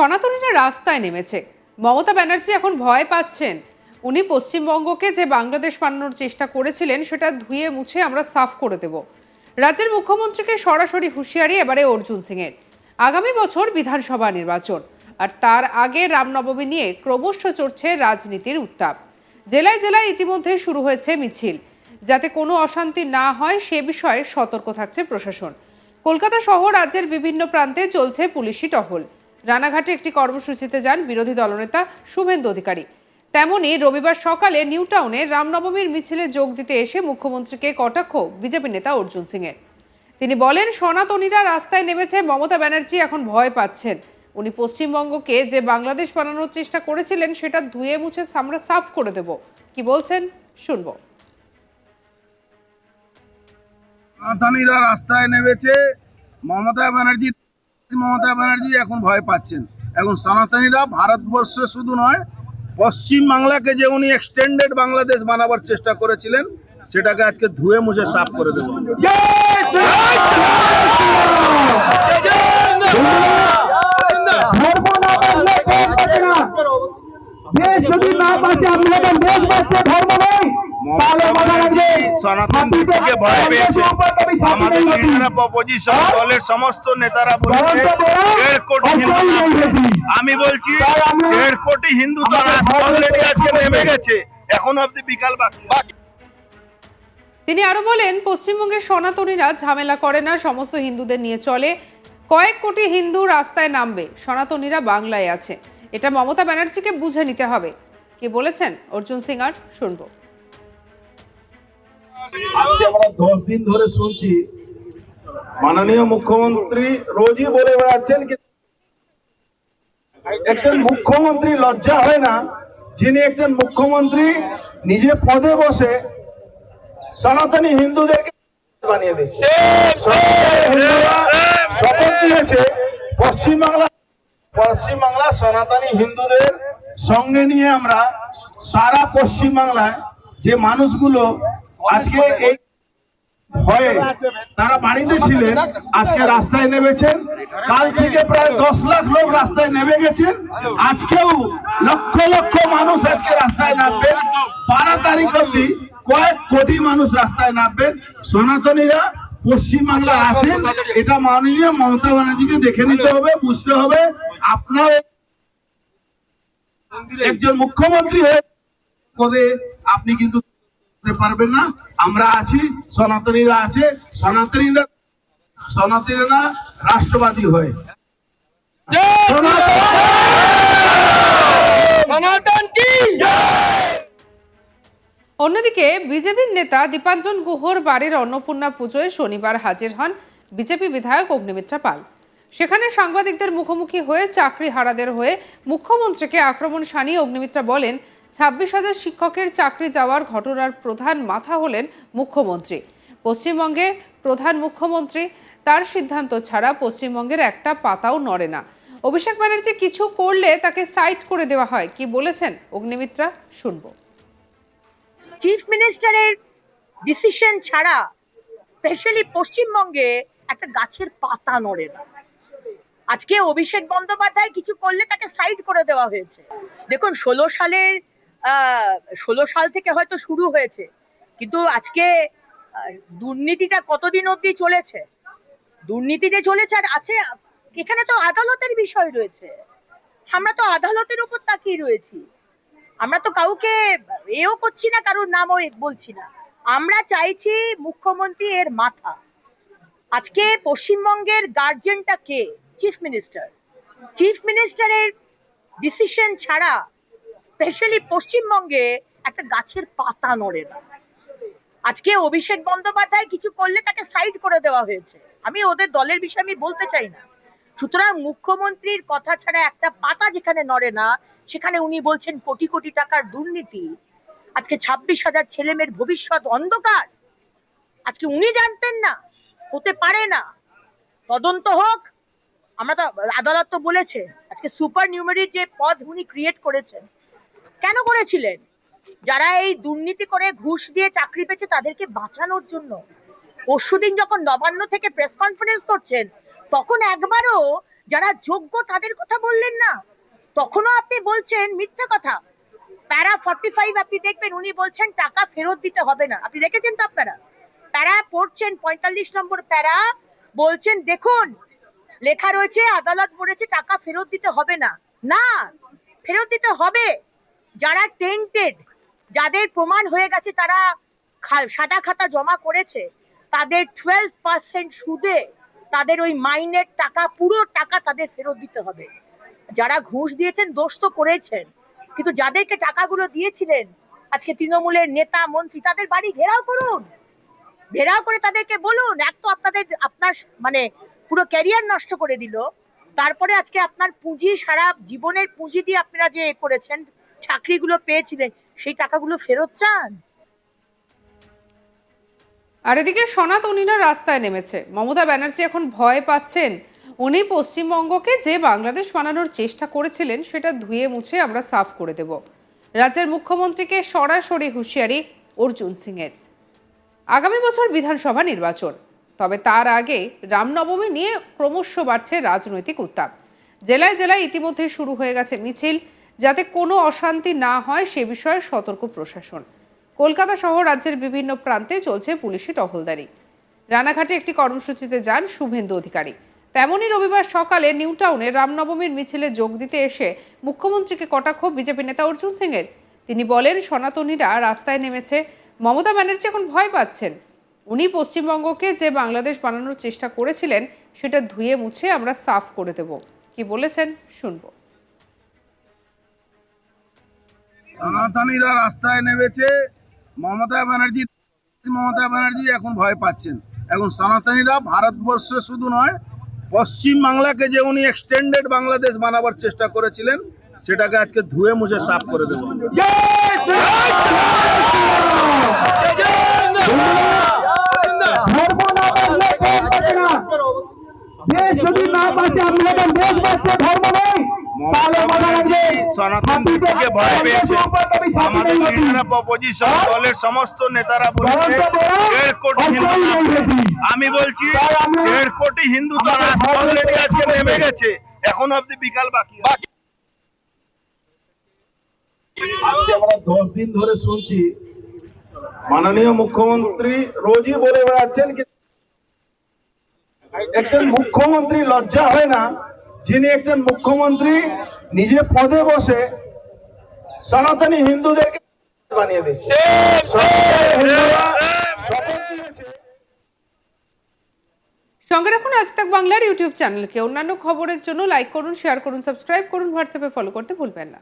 সনাতনীরা রাস্তায় নেমেছে। মমতা ব্যানার্জি এখন ভয় পাচ্ছেন। উনি পশ্চিমবঙ্গকে যে বাংলাদেশ বানানোর চেষ্টা করেছিলেন, সেটা ধুয়ে মুছে আমরা সাফ করে দেব। রাজ্যের মুখ্যমন্ত্রীকে সরাসরি হুঁশিয়ারি এবারে অর্জুন সিংয়ের। আগামী বছর বিধানসভা নির্বাচন, আর তার আগে রামনবমী নিয়ে ক্রমশ চড়ছে রাজনীতির উত্তাপ। জেলায় জেলায় ইতিমধ্যে শুরু হয়েছে মিছিল। যাতে কোনো অশান্তি না হয়, সে বিষয়ে সতর্ক থাকছে প্রশাসন। কলকাতা সহ রাজ্যের বিভিন্ন প্রান্তে চলছে পুলিশি টহল। রানাঘাটে একটি কর্মসূচিতে যান বিরোধী দলনেতা শুভেন্দু অধিকারী। তেমনি রবিবার সকালে নিউ টাউনে রামনবমীর মিছিলে যোগ দিতে এসে মুখ্যমন্ত্রীকে কটাক্ষ বিজেপি নেতা অর্জুন সিংয়ের। তিনি বলেন, সনাতনীরা রাস্তায় নেমেছে, মমতা ব্যানার্জি এখন ভয় পাচ্ছেন। উনি পশ্চিমবঙ্গকে যে বাংলাদেশ বানানোর চেষ্টা করেছিলেন, সেটা ধুয়ে মুছে আমরা সাফ করে দেব। কি বলছেন? শুনব। সনাতনীরা রাস্তায় নেমেছে, মমতা ব্যানার্জি মমতা ব্যানার্জি এখন ভয় পাচ্ছেন। এখন সনাতনীরা ভারতবর্ষে শুধু নয়, পশ্চিম বাংলাকে যে উনি এক্সটেন্ডেড বাংলাদেশ বানাবার চেষ্টা করেছিলেন, সেটাকে আজকে ধুয়ে মুছে সাফ করে দেব না বাঁচে, আপনাদের দেশ ধর্ম দলের সমস্ত নেতারা বলেছে দেড় কোটি হিন্দু আমি বলছি দেড় কোটি হিন্দু তো অলরেডি আজকে নেমে গেছে। এখন অব্দি বিকাল বাকি বাকি। তিনি আরও বলেন পশ্চিমবঙ্গের সনাতনীরা ঝামেলা করে না সমস্ত হিন্দুদের নিয়ে চলে। কয়েক কোটি হিন্দু রাস্তায় নামবে সনাতনীরা বাংলায় আছে। এটা মমতা ব্যানার্জিকে বুঝে নিতে হবে। কি বলেছেন? অর্জুন সিং আর শুনব। আজকে আমরা দশ দিন ধরে শুনছি মাননীয় মুখ্যমন্ত্রী রোজই বলে বেড়াচ্ছেন একজন মুখ্যমন্ত্রী লজ্জা হয় না, যিনি একজন মুখ্যমন্ত্রী নিজে পদে বসে সনাতনী হিন্দুদেরকে বানিয়ে দিচ্ছে। শপথ দিয়েছে, পশ্চিমবাংলা পশ্চিমবাংলা সনাতনী হিন্দুদের সঙ্গে নিয়ে আমরা সারা পশ্চিমবাংলায় যে মানুষগুলো আজকে এই ভয়ে তারা বাড়িতে ছিলেন আজকে রাস্তায় নেমেছেন। কাল থেকে প্রায় দশ লাখ লোক রাস্তায় নেমে গেছেন। আজকেও লক্ষ লক্ষ মানুষ আজকে রাস্তায় নামবেন। বারো তারিখ অব্দি কয়েক কোটি মানুষ রাস্তায় নামবেন। সনাতনীরা পশ্চিমবাংলা আছেন এটা মাননীয় মমতা ব্যানার্জিকে দেখে নিতে হবে বুঝতে হবে। আপনার একজন মুখ্যমন্ত্রী হয়ে করে আপনি কিন্তু করতে পারবেন না। আমরা আছি সনাতনীরা আছে সনাতনীরা সনাতনীরা রাষ্ট্রবাদী হয়ে। অন্যদিকে বিজেপির নেতা দীপাঞ্জন গুহর বাড়ির অন্নপূর্ণা পুজোয় শনিবার হাজির হন বিজেপি বিধায়ক অগ্নিমিত্রা পাল। সেখানে সাংবাদিকদের মুখোমুখি হয়ে চাকরি হারাদের হয়ে মুখ্যমন্ত্রীকে আক্রমণ শানিয়ে অগ্নিমিত্রা বলেন ছাব্বিশ হাজার শিক্ষকের চাকরি যাওয়ার ঘটনার প্রধান মাথা হলেন মুখ্যমন্ত্রী। পশ্চিমবঙ্গে প্রধান মুখ্যমন্ত্রী, তার সিদ্ধান্ত ছাড়া পশ্চিমবঙ্গের একটা পাতাও নড়ে না। অভিষেক ব্যানার্জি কিছু করলে তাকে সাইড করে দেওয়া হয়। কি বলেছেন অগ্নিমিত্রা? শুনব। চিফ মিনিস্টারের ডিসিশন ছাড়া স্পেশালি পশ্চিমবঙ্গে একটা গাছের পাতা নড়ে না। আজকে অভিষেক বন্দ্যোপাধ্যায় কিছু করলে তাকে সাইড করে দেওয়া হয়েছে। দেখুন, ষোলো সালের ষোলো সাল থেকে হয়তো শুরু হয়েছে। কিন্তু আজকে দুর্নীতিটা কতদিন অবধি চলেছে? দুর্নীতি যে চলেছে আর আছে, এখানে তো আদালতের বিষয় রয়েছে। আমরা তো আদালতের উপর তাকিয়ে রয়েছি। আমরা তো কাউকে এও করছি না, কারোর নামও বলছি না। আমরা চাইছি মুখ্যমন্ত্রী এর মাথা। আজকে পশ্চিমবঙ্গের গার্জেনটা কে? চিফ মিনিস্টার চিফ মিনিস্টারের ডিসিশন ছাড়া স্পেশালি পশ্চিমবঙ্গে একটা গাছের পাতা নড়ে না। আজকে অভিষেক বন্দ্যোপাধ্যায় কিছু করলে তাকে সাইড করে দেওয়া হয়েছে। আমি ওদের দলের বিষয়ে আমি বলতে চাই না। সুতরাং মুখ্যমন্ত্রীর কথা ছাড়া একটা পাতা যেখানে নড়ে না, সেখানে উনি বলছেন কোটি কোটি টাকার দুর্নীতি। আজকে ছাব্বিশ হাজার ছেলে মেয়ের ভবিষ্যৎ অন্ধকার। আজকে উনি জানতেন না, হতে পারে না। তদন্ত হোক, আমরা তো আদালত তো বলেছে, আজকে সুপার নিউমারির যে পদ উনি ক্রিয়েট করেছেন কেন করেছিলেন? যারা এই দুর্নীতি করে ঘুষ দিয়ে চাকরি পেয়েছে তাদেরকে বাঁচানোর জন্য। পরশুদিন যখন নবান্ন থেকে প্রেস কনফারেন্স করছেন, তখন একবারও যারা যোগ্য তাদের কথা বললেন না। তখনও আপনি বলছেন মিথ্যে কথা। প্যারা ফর্টি ফাইভ আপনি দেখবেন, উনি বলছেন টাকা ফেরত দিতে হবে না। আপনি দেখেছেন তো আপনারা? প্যারা পড়ছেন পঁয়তাল্লিশ নম্বর প্যারা, বলছেন দেখুন, লেখা রয়েছে, আদালত বলেছে টাকা ফেরত দিতে হবে না। না, ফেরত দিতে হবে। যারা টেন্টেড যাদের প্রমাণ হয়ে গেছে তারা সাদা খাতা জমা করেছে, তাদের টুয়েলভ পার্সেন্ট সুদে তাদের ওই মাইনের টাকা, পুরো টাকা তাদের ফেরত দিতে হবে। যারা ঘুষ দিয়েছেন, দোষ তো করেছেন, কিন্তু যাদেরকে টাকাগুলো দিয়েছিলেন, আজকে তৃণমূলের নেতা, মন্ত্রী, তাদের বাড়ি ঘেরাও করুন। ঘেরাও করে তাদেরকে বলুন, এক তো আপনাদের আপনার মানে পুরো ক্যারিয়ার নষ্ট করে দিল, তারপরে আজকে আপনার পুঁজি সারা, জীবনের পুঁজি দিয়ে আপনারা যে করেছেন চাকরিগুলো পেয়েছিলেন, সেই টাকাগুলো ফেরত চান? আর এদিকে সনাতনীরা রাস্তায় নেমেছে। মমতা ব্যানার্জি এখন ভয় পাচ্ছেন। উনি পশ্চিমবঙ্গকে যে বাংলাদেশ বানানোর চেষ্টা করেছিলেন, সেটা ধুয়ে মুছে আমরা সাফ করে দেব। রাজ্যের মুখ্যমন্ত্রীকে সরাসরি হুঁশিয়ারি অর্জুন সিংয়ের। আগামী বছর বিধানসভা নির্বাচন। তবে তার আগে রামনবমী নিয়ে ক্রমশ বাড়ছে রাজনৈতিক উত্তাপ। জেলায় জেলায় ইতিমধ্যে শুরু হয়ে গেছে মিছিল। যাতে কোনো অশান্তি না হয় সে বিষয়ে সতর্ক প্রশাসন। কলকাতা সহ রাজ্যের বিভিন্ন প্রান্তে চলছে পুলিশি টহলদারি। রানাঘাটে একটি কর্মসূচিতে যান শুভেন্দু অধিকারী। তেমনই রবিবার সকালে নিউ টাউনে রামনবমীর মিছিলে যোগ দিতে এসে মুখ্যমন্ত্রীকে কটাক্ষ বিজেপি নেতা অর্জুন সিংয়ের। তিনি বলেন, সনাতনীরা রাস্তায় নেমেছে, মমতা ব্যানার্জি এখন ভয় পাচ্ছেন। উনি পশ্চিমবঙ্গকে যে বাংলাদেশ বানানোর চেষ্টা করেছিলেন, সেটা ধুয়ে মুছে আমরা সাফ করে দেব। কি বলেছেন, শুনব। সনাতনীরা রাস্তায় নেমেছে। মমতা ব্যানার্জি মমতা ব্যানার্জি এখন ভয় পাচ্ছেন। এখন সনাতনীরা ভারতবর্ষে শুধু নয়, পশ্চিম বাংলাকে যে উনি এক্সটেন্ডেড বাংলাদেশ বানাবার চেষ্টা করেছিলেন, সেটাকে আজকে ধুয়ে মুছে সাফ করে দেবো সনাতনকে ভয় পেয়েছে। আমাদের লিডার অফ অপোজিশন দলের সমস্ত নেতারা বলেছে দেড় কোটি হিন্দু আমি বলছি দেড় কোটি হিন্দু তো অলরেডি আজকে নেমে গেছে। এখন অব্দি বিকাল বাকি আজকে আমরা দশ দিন ধরে শুনছি মাননীয় মুখ্যমন্ত্রী রোজই বলে বেড়াচ্ছেন একজন মুখ্যমন্ত্রী লজ্জা হয় না যিনি একজন মুখ্যমন্ত্রী নিজে পদে বসে সনাতনী হিন্দুদেরকে বানিয়ে দিচ্ছে সনাতনী হিন্দুরা শপথ নিয়েছে সঙ্গে রাখুন আজ তাক বাংলার ইউটিউব চ্যানেলকে। অন্যান্য খবরের জন্য লাইক করুন শেয়ার করুন সাবস্ক্রাইব করুন হোয়াটসঅ্যাপে ফলো করতে ভুলবেন না।